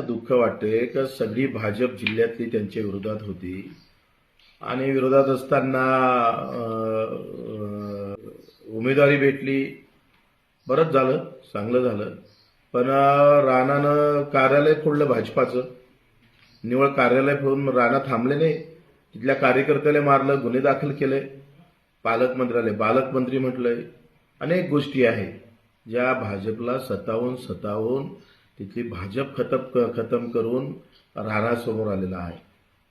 दुःख वाटते का सगळी भाजप जिल्ह्यातली त्यांच्या विरोधात होती. आणि विरोधात असताना उमेदवारी भेटली. बरंच झालं चांगलं झालं. पण राणानं कार्यालय फोडलं भाजपाचं. निवळ कार्यालय फोडून राणा थांबले नाही. तिथल्या कार्यकर्त्याला मारलं गुन्हे दाखल केले. पालकमंत्र्याला बालकमंत्री म्हटलंय. अनेक गोष्टी आहेत ज्या भाजपला सतावून सतावून तिथली भाजप खतम खतम करून राणासमोर आलेला आहे.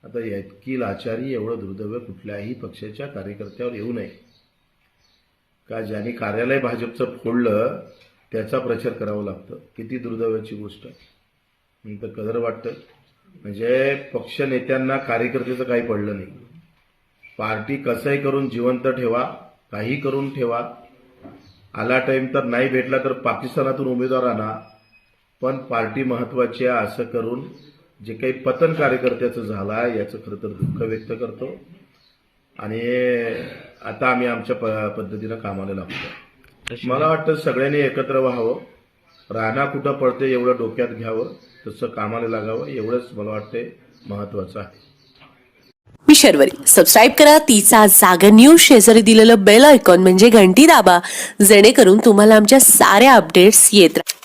आता इतकी लाचारी एवढं दुर्दैव कुठल्याही पक्षाच्या कार्यकर्त्यावर येऊ नये. का ज्यांनी कार्यालय भाजपचं फोडलं त्याचा प्रचार करावा लागतं. किती दुर्दैवाची गोष्ट. नंतर मी तर कदर वाटतं म्हणजे पक्ष नेत्यांना कार्यकर्त्याचं काही पडलं नाही. पार्टी कसंही करून जिवंत ठेवा काही करून ठेवा. आला टाईम तर नाही भेटला तर पाकिस्तानातून उमेदवार आणा. पण पार्टी महत्वाची आहे असं करून जे काही पतन कार्यकर्त्याचं झालं आहे याचं खरं तर दुःख व्यक्त करतो. आणि आता आम्ही आमच्या प- पद्धतीनं कामाला लागतो मला वाटतं सगळ्यांनी एकत्र व्हावं. राणा कुठं पडते एवढं डोक्यात घ्यावं तसं कामाला लागावं एवढंच मला वाटते महत्वाचं आहे. मी शर्वरी. सबस्क्राईब करा. तिचा जागर न्यूज शेजारी दिलेलं बेल आयकॉन म्हणजे घंटी दाबा. जेणेकरून तुम्हाला आमच्या साऱ्या अपडेट्स येत राहतील